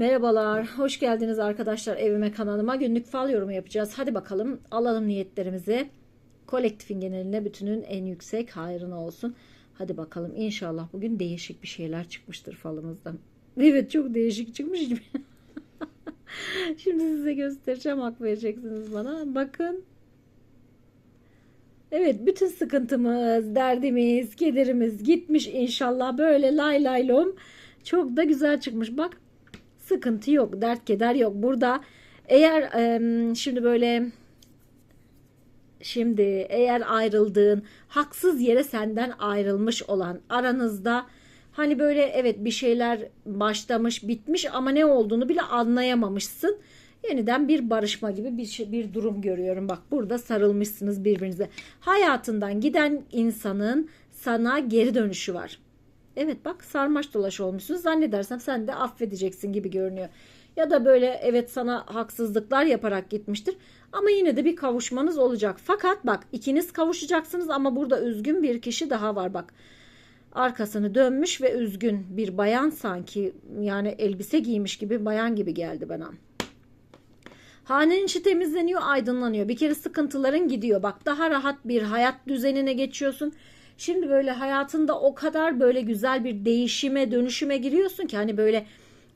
Merhabalar, hoş geldiniz arkadaşlar evime kanalıma. Günlük fal yorumu yapacağız. Hadi bakalım alalım niyetlerimizi. Kolektifin geneline bütünün en yüksek hayrına olsun. Hadi bakalım inşallah bugün değişik bir şeyler çıkmıştır falımızdan. Evet çok değişik çıkmış. Şimdi size göstereceğim hak vereceksiniz bana. Bakın. Evet bütün sıkıntımız, derdimiz, kederimiz gitmiş inşallah böyle lay lay lom. Çok da güzel çıkmış. Bak sıkıntı yok, dert keder yok. Burada eğer e, şimdi böyle şimdi eğer ayrıldığın haksız yere senden ayrılmış olan aranızda hani böyle evet bir şeyler başlamış bitmiş ama ne olduğunu bile anlayamamışsın. Yeniden bir barışma gibi bir şey, bir durum görüyorum. Bak burada sarılmışsınız birbirinize. Hayatından giden insanın sana geri dönüşü var. Evet bak sarmaş dolaş olmuşsunuz. Zannedersem sen de affedeceksin gibi görünüyor. Ya da böyle evet sana haksızlıklar yaparak gitmiştir. Ama yine de bir kavuşmanız olacak. Fakat bak ikiniz kavuşacaksınız ama burada üzgün bir kişi daha var bak. Arkasını dönmüş ve üzgün bir bayan sanki yani elbise giymiş gibi bayan gibi geldi bana. Hanenin içi temizleniyor, aydınlanıyor. Bir kere sıkıntıların gidiyor. Bak daha rahat bir hayat düzenine geçiyorsun. Şimdi böyle hayatında o kadar böyle güzel bir değişime, dönüşüme giriyorsun ki hani böyle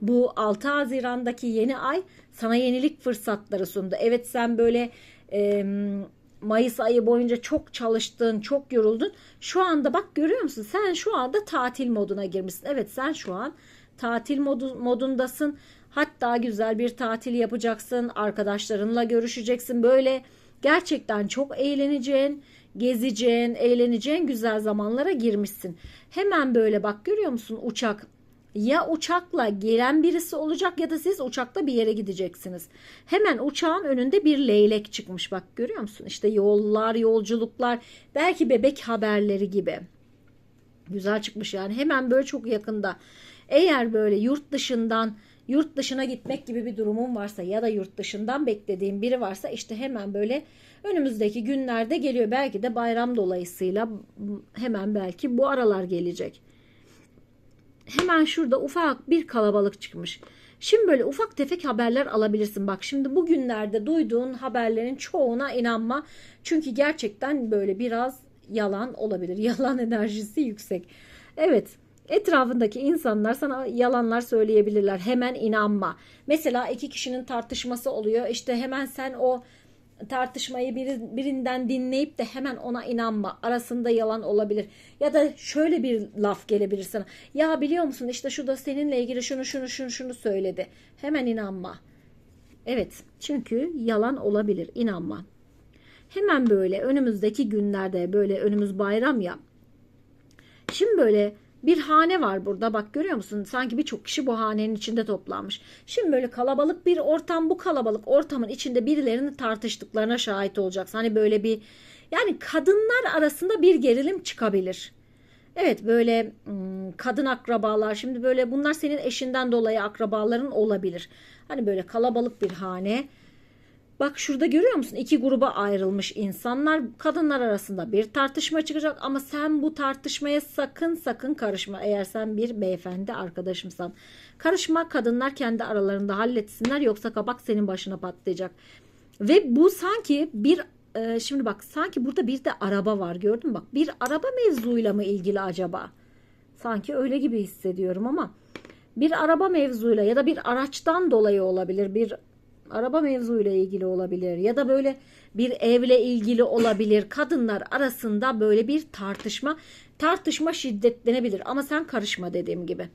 bu 6 Haziran'daki yeni ay sana yenilik fırsatları sundu. Evet sen böyle e, Mayıs ayı boyunca çok çalıştın, çok yoruldun. Şu anda bak görüyor musun? Sen şu anda tatil moduna girmişsin. Evet sen şu an tatil modu, modundasın. Hatta güzel bir tatil yapacaksın. Arkadaşlarınla görüşeceksin. Böyle gerçekten çok eğleneceğin, gezeceğin, eğleneceğin güzel zamanlara girmişsin. Hemen böyle bak görüyor musun uçak ya uçakla gelen birisi olacak ya da siz uçakla bir yere gideceksiniz. Hemen uçağın önünde bir leylek çıkmış bak görüyor musun? İşte yollar, yolculuklar, belki bebek haberleri gibi. Güzel çıkmış yani hemen böyle çok yakında. Eğer böyle yurt dışından yurt dışına gitmek gibi bir durumun varsa ya da yurt dışından beklediğin biri varsa işte hemen böyle önümüzdeki günlerde geliyor. Belki de bayram dolayısıyla hemen belki bu aralar gelecek. Hemen şurada ufak bir kalabalık çıkmış. Şimdi böyle ufak tefek haberler alabilirsin. Bak şimdi bugünlerde duyduğun haberlerin çoğuna inanma. Çünkü gerçekten böyle biraz yalan olabilir. Yalan enerjisi yüksek. Evet etrafındaki insanlar sana yalanlar söyleyebilirler. Hemen inanma. Mesela iki kişinin tartışması oluyor. İşte hemen sen o tartışmayı bir, birinden dinleyip de hemen ona inanma. Arasında yalan olabilir. Ya da şöyle bir laf gelebilir sana. Ya biliyor musun işte şu da seninle ilgili şunu şunu şunu şunu söyledi. Hemen inanma. Evet çünkü yalan olabilir. inanma. Hemen böyle önümüzdeki günlerde böyle önümüz bayram ya. Şimdi böyle bir hane var burada bak görüyor musun? Sanki birçok kişi bu hanenin içinde toplanmış. Şimdi böyle kalabalık bir ortam bu kalabalık ortamın içinde birilerinin tartıştıklarına şahit olacaksın. Hani böyle bir yani kadınlar arasında bir gerilim çıkabilir. Evet böyle kadın akrabalar şimdi böyle bunlar senin eşinden dolayı akrabaların olabilir. Hani böyle kalabalık bir hane Bak şurada görüyor musun? İki gruba ayrılmış insanlar. Kadınlar arasında bir tartışma çıkacak ama sen bu tartışmaya sakın sakın karışma. Eğer sen bir beyefendi arkadaşımsan. Karışma kadınlar kendi aralarında halletsinler yoksa kabak senin başına patlayacak. Ve bu sanki bir e, şimdi bak sanki burada bir de araba var gördün mü? Bak bir araba mevzuyla mı ilgili acaba? Sanki öyle gibi hissediyorum ama bir araba mevzuyla ya da bir araçtan dolayı olabilir. Bir araba mevzuyla ilgili olabilir ya da böyle bir evle ilgili olabilir. Kadınlar arasında böyle bir tartışma, tartışma şiddetlenebilir ama sen karışma dediğim gibi.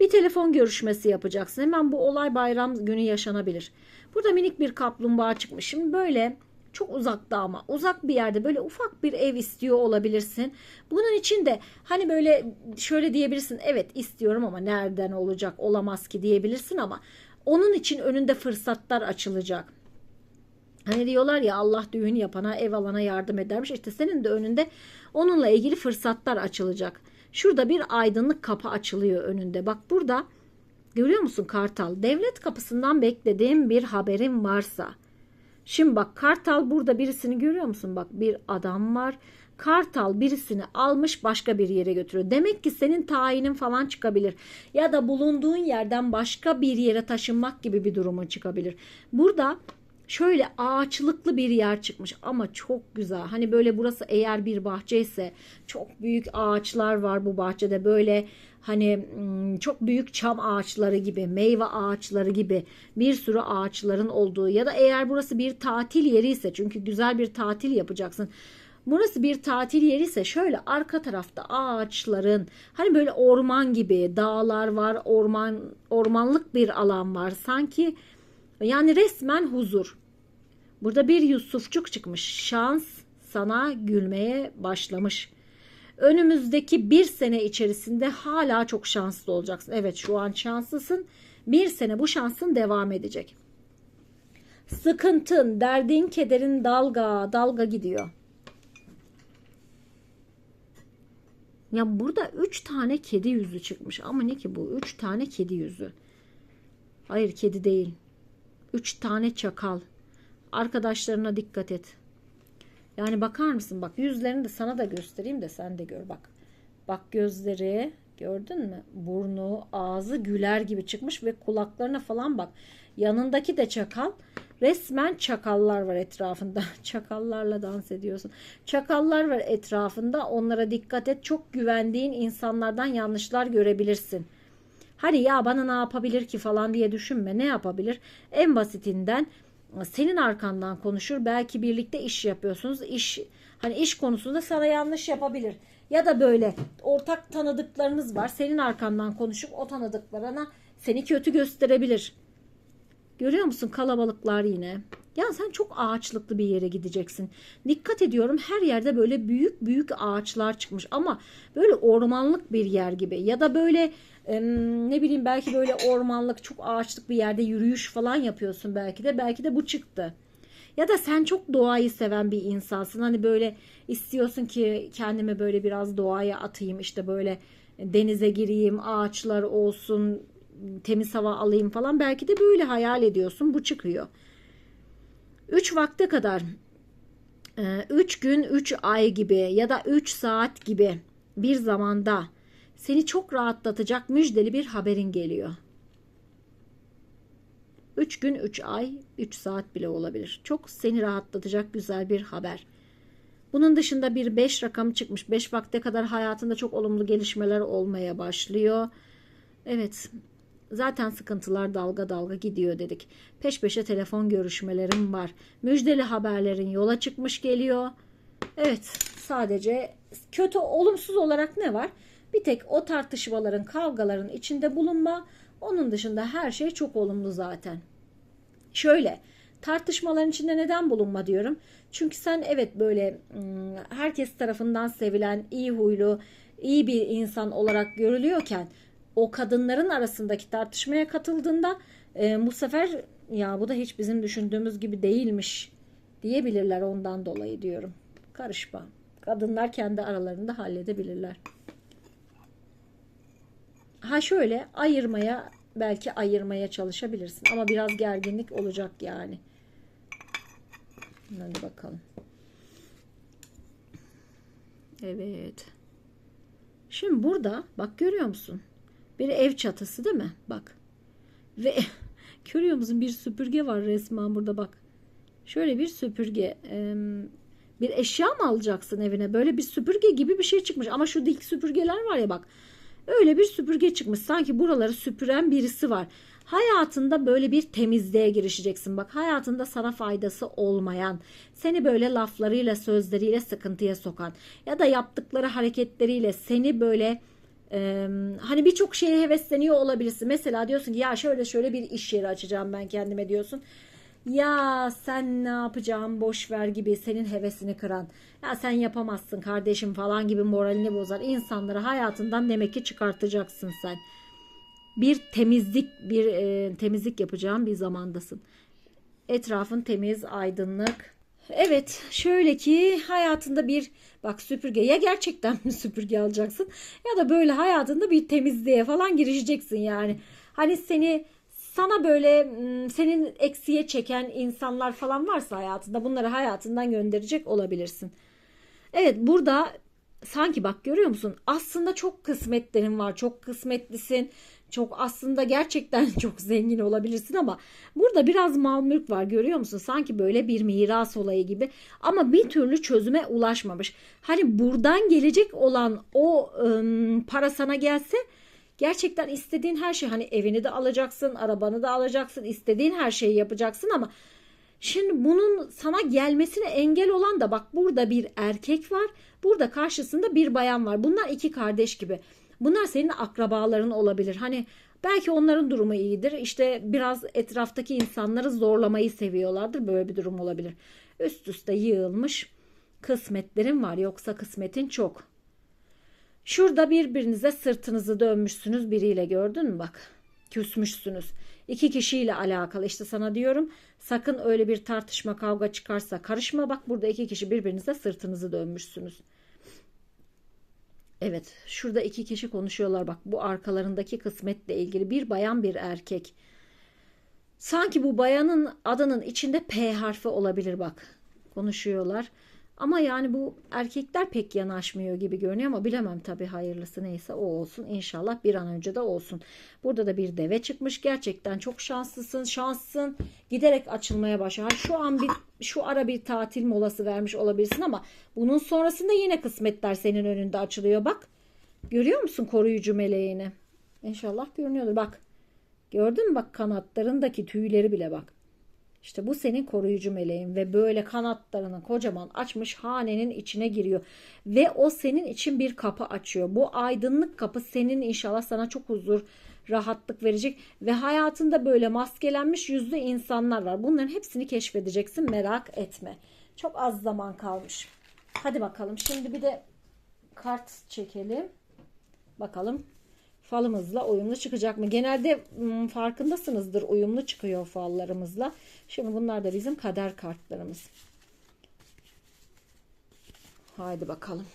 Bir telefon görüşmesi yapacaksın. Hemen bu olay bayram günü yaşanabilir. Burada minik bir kaplumbağa çıkmış. Şimdi böyle çok uzakta ama uzak bir yerde böyle ufak bir ev istiyor olabilirsin. Bunun için de hani böyle şöyle diyebilirsin. Evet istiyorum ama nereden olacak olamaz ki diyebilirsin ama onun için önünde fırsatlar açılacak. Hani diyorlar ya Allah düğün yapana ev alana yardım edermiş. İşte senin de önünde onunla ilgili fırsatlar açılacak. Şurada bir aydınlık kapı açılıyor önünde. Bak burada görüyor musun Kartal? Devlet kapısından beklediğim bir haberim varsa. Şimdi bak Kartal burada birisini görüyor musun? Bak bir adam var. Kartal birisini almış başka bir yere götürüyor. Demek ki senin tayinin falan çıkabilir. Ya da bulunduğun yerden başka bir yere taşınmak gibi bir durumun çıkabilir. Burada şöyle ağaçlıklı bir yer çıkmış ama çok güzel. Hani böyle burası eğer bir bahçe ise çok büyük ağaçlar var bu bahçede. Böyle hani çok büyük çam ağaçları gibi, meyve ağaçları gibi bir sürü ağaçların olduğu ya da eğer burası bir tatil yeri ise çünkü güzel bir tatil yapacaksın. Burası bir tatil yeri ise şöyle arka tarafta ağaçların hani böyle orman gibi dağlar var, orman ormanlık bir alan var. Sanki yani resmen huzur. Burada bir Yusufçuk çıkmış. Şans sana gülmeye başlamış. Önümüzdeki bir sene içerisinde hala çok şanslı olacaksın. Evet şu an şanslısın. Bir sene bu şansın devam edecek. Sıkıntın, derdin, kederin dalga dalga gidiyor. Ya burada üç tane kedi yüzü çıkmış. Ama ne ki bu? Üç tane kedi yüzü. Hayır kedi değil. Üç tane çakal. Arkadaşlarına dikkat et. Yani bakar mısın? Bak yüzlerini de sana da göstereyim de sen de gör bak. Bak gözleri gördün mü? Burnu, ağzı güler gibi çıkmış ve kulaklarına falan bak. Yanındaki de çakal. Resmen çakallar var etrafında. Çakallarla dans ediyorsun. Çakallar var etrafında. Onlara dikkat et. Çok güvendiğin insanlardan yanlışlar görebilirsin. Hani ya bana ne yapabilir ki falan diye düşünme. Ne yapabilir? En basitinden senin arkandan konuşur. Belki birlikte iş yapıyorsunuz. İş hani iş konusunda sana yanlış yapabilir. Ya da böyle ortak tanıdıklarınız var. Senin arkandan konuşup o tanıdıklarına seni kötü gösterebilir. Görüyor musun kalabalıklar yine. Ya sen çok ağaçlıklı bir yere gideceksin. Dikkat ediyorum her yerde böyle büyük büyük ağaçlar çıkmış ama böyle ormanlık bir yer gibi ya da böyle ne bileyim belki böyle ormanlık çok ağaçlık bir yerde yürüyüş falan yapıyorsun belki de belki de bu çıktı. Ya da sen çok doğayı seven bir insansın. Hani böyle istiyorsun ki kendimi böyle biraz doğaya atayım işte böyle denize gireyim, ağaçlar olsun, temiz hava alayım falan. Belki de böyle hayal ediyorsun. Bu çıkıyor. 3 vakte kadar 3 gün 3 ay gibi ya da 3 saat gibi bir zamanda seni çok rahatlatacak müjdeli bir haberin geliyor. 3 gün 3 ay 3 saat bile olabilir. Çok seni rahatlatacak güzel bir haber. Bunun dışında bir 5 rakamı çıkmış. 5 vakte kadar hayatında çok olumlu gelişmeler olmaya başlıyor. Evet Zaten sıkıntılar dalga dalga gidiyor dedik. Peş peşe telefon görüşmelerim var. Müjdeli haberlerin yola çıkmış geliyor. Evet sadece kötü olumsuz olarak ne var? Bir tek o tartışmaların kavgaların içinde bulunma. Onun dışında her şey çok olumlu zaten. Şöyle tartışmaların içinde neden bulunma diyorum. Çünkü sen evet böyle herkes tarafından sevilen, iyi huylu, iyi bir insan olarak görülüyorken o kadınların arasındaki tartışmaya katıldığında e, bu sefer ya bu da hiç bizim düşündüğümüz gibi değilmiş diyebilirler ondan dolayı diyorum. Karışma. Kadınlar kendi aralarında halledebilirler. Ha şöyle ayırmaya belki ayırmaya çalışabilirsin ama biraz gerginlik olacak yani. Hadi bakalım. Evet. Şimdi burada bak görüyor musun? Bir ev çatısı değil mi? Bak. Ve görüyor musun bir süpürge var resmen burada bak. Şöyle bir süpürge. Bir eşya mı alacaksın evine? Böyle bir süpürge gibi bir şey çıkmış. Ama şu dik süpürgeler var ya bak. Öyle bir süpürge çıkmış. Sanki buraları süpüren birisi var. Hayatında böyle bir temizliğe girişeceksin. Bak hayatında sana faydası olmayan, seni böyle laflarıyla, sözleriyle sıkıntıya sokan ya da yaptıkları hareketleriyle seni böyle hani birçok şeye hevesleniyor olabilirsin. Mesela diyorsun ki ya şöyle şöyle bir iş yeri açacağım ben kendime diyorsun. Ya sen ne yapacağım boş ver gibi senin hevesini kıran. Ya sen yapamazsın kardeşim falan gibi moralini bozar. insanları hayatından demek ki çıkartacaksın sen. Bir temizlik bir e, temizlik yapacağım bir zamandasın. Etrafın temiz, aydınlık, Evet şöyle ki hayatında bir bak süpürge ya gerçekten mi süpürge alacaksın ya da böyle hayatında bir temizliğe falan girişeceksin yani. Hani seni sana böyle senin eksiye çeken insanlar falan varsa hayatında bunları hayatından gönderecek olabilirsin. Evet burada sanki bak görüyor musun? Aslında çok kısmetlerin var. Çok kısmetlisin. Çok aslında gerçekten çok zengin olabilirsin ama burada biraz mal mülk var görüyor musun? Sanki böyle bir miras olayı gibi ama bir türlü çözüme ulaşmamış. Hani buradan gelecek olan o ım, para sana gelse gerçekten istediğin her şey hani evini de alacaksın, arabanı da alacaksın, istediğin her şeyi yapacaksın ama Şimdi bunun sana gelmesine engel olan da bak burada bir erkek var. Burada karşısında bir bayan var. Bunlar iki kardeş gibi. Bunlar senin akrabaların olabilir. Hani belki onların durumu iyidir. İşte biraz etraftaki insanları zorlamayı seviyorlardır. Böyle bir durum olabilir. Üst üste yığılmış kısmetlerin var. Yoksa kısmetin çok. Şurada birbirinize sırtınızı dönmüşsünüz biriyle gördün mü bak. Küsmüşsünüz. İki kişiyle alakalı işte sana diyorum sakın öyle bir tartışma kavga çıkarsa karışma bak burada iki kişi birbirinize sırtınızı dönmüşsünüz. Evet şurada iki kişi konuşuyorlar bak bu arkalarındaki kısmetle ilgili bir bayan bir erkek. Sanki bu bayanın adının içinde P harfi olabilir bak konuşuyorlar. Ama yani bu erkekler pek yanaşmıyor gibi görünüyor ama bilemem tabii hayırlısı neyse o olsun. İnşallah bir an önce de olsun. Burada da bir deve çıkmış. Gerçekten çok şanslısın, şanslısın. Giderek açılmaya başlıyor. Şu an bir şu ara bir tatil molası vermiş olabilirsin ama bunun sonrasında yine kısmetler senin önünde açılıyor. Bak. Görüyor musun koruyucu meleğini? İnşallah görünüyordur. Bak. Gördün mü bak kanatlarındaki tüyleri bile bak. İşte bu senin koruyucu meleğin ve böyle kanatlarını kocaman açmış hanenin içine giriyor. Ve o senin için bir kapı açıyor. Bu aydınlık kapı senin inşallah sana çok huzur, rahatlık verecek. Ve hayatında böyle maskelenmiş yüzlü insanlar var. Bunların hepsini keşfedeceksin merak etme. Çok az zaman kalmış. Hadi bakalım şimdi bir de kart çekelim. Bakalım falımızla uyumlu çıkacak mı? Genelde farkındasınızdır uyumlu çıkıyor fallarımızla. Şimdi bunlar da bizim kader kartlarımız. Haydi bakalım.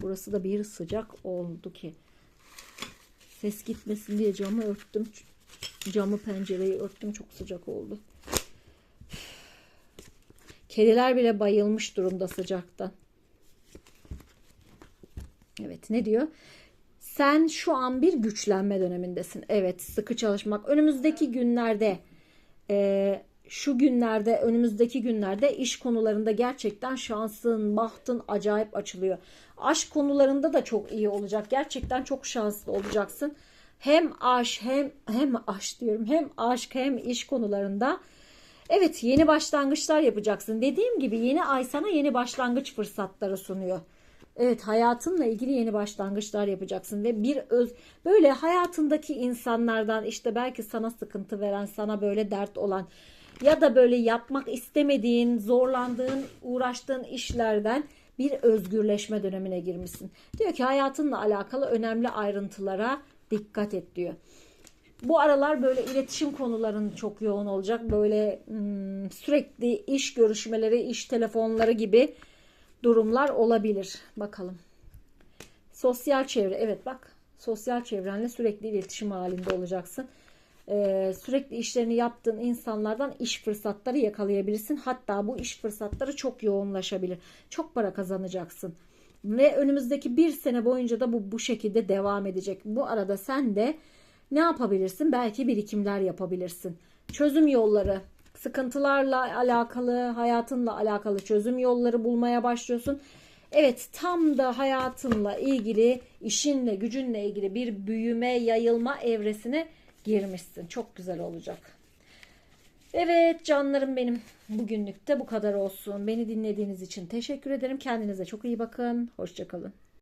Burası da bir sıcak oldu ki. Ses gitmesin diye camı örttüm. Camı pencereyi örttüm. Çok sıcak oldu. Kediler bile bayılmış durumda sıcaktan. Evet ne diyor? Sen şu an bir güçlenme dönemindesin. Evet sıkı çalışmak. Önümüzdeki günlerde e, şu günlerde önümüzdeki günlerde iş konularında gerçekten şansın, bahtın acayip açılıyor. Aşk konularında da çok iyi olacak. Gerçekten çok şanslı olacaksın. Hem aşk hem hem aşk diyorum. Hem aşk hem iş konularında Evet yeni başlangıçlar yapacaksın. Dediğim gibi yeni ay sana yeni başlangıç fırsatları sunuyor. Evet hayatınla ilgili yeni başlangıçlar yapacaksın ve bir öz böyle hayatındaki insanlardan işte belki sana sıkıntı veren, sana böyle dert olan ya da böyle yapmak istemediğin, zorlandığın, uğraştığın işlerden bir özgürleşme dönemine girmişsin. Diyor ki hayatınla alakalı önemli ayrıntılara dikkat et diyor. Bu aralar böyle iletişim konuların çok yoğun olacak. Böyle hmm, sürekli iş görüşmeleri, iş telefonları gibi durumlar olabilir. Bakalım. Sosyal çevre. Evet bak. Sosyal çevrenle sürekli iletişim halinde olacaksın. Ee, sürekli işlerini yaptığın insanlardan iş fırsatları yakalayabilirsin. Hatta bu iş fırsatları çok yoğunlaşabilir. Çok para kazanacaksın. Ve önümüzdeki bir sene boyunca da bu bu şekilde devam edecek. Bu arada sen de ne yapabilirsin? Belki birikimler yapabilirsin. Çözüm yolları, sıkıntılarla alakalı, hayatınla alakalı çözüm yolları bulmaya başlıyorsun. Evet tam da hayatınla ilgili, işinle, gücünle ilgili bir büyüme, yayılma evresine girmişsin. Çok güzel olacak. Evet canlarım benim. Bugünlük de bu kadar olsun. Beni dinlediğiniz için teşekkür ederim. Kendinize çok iyi bakın. Hoşçakalın.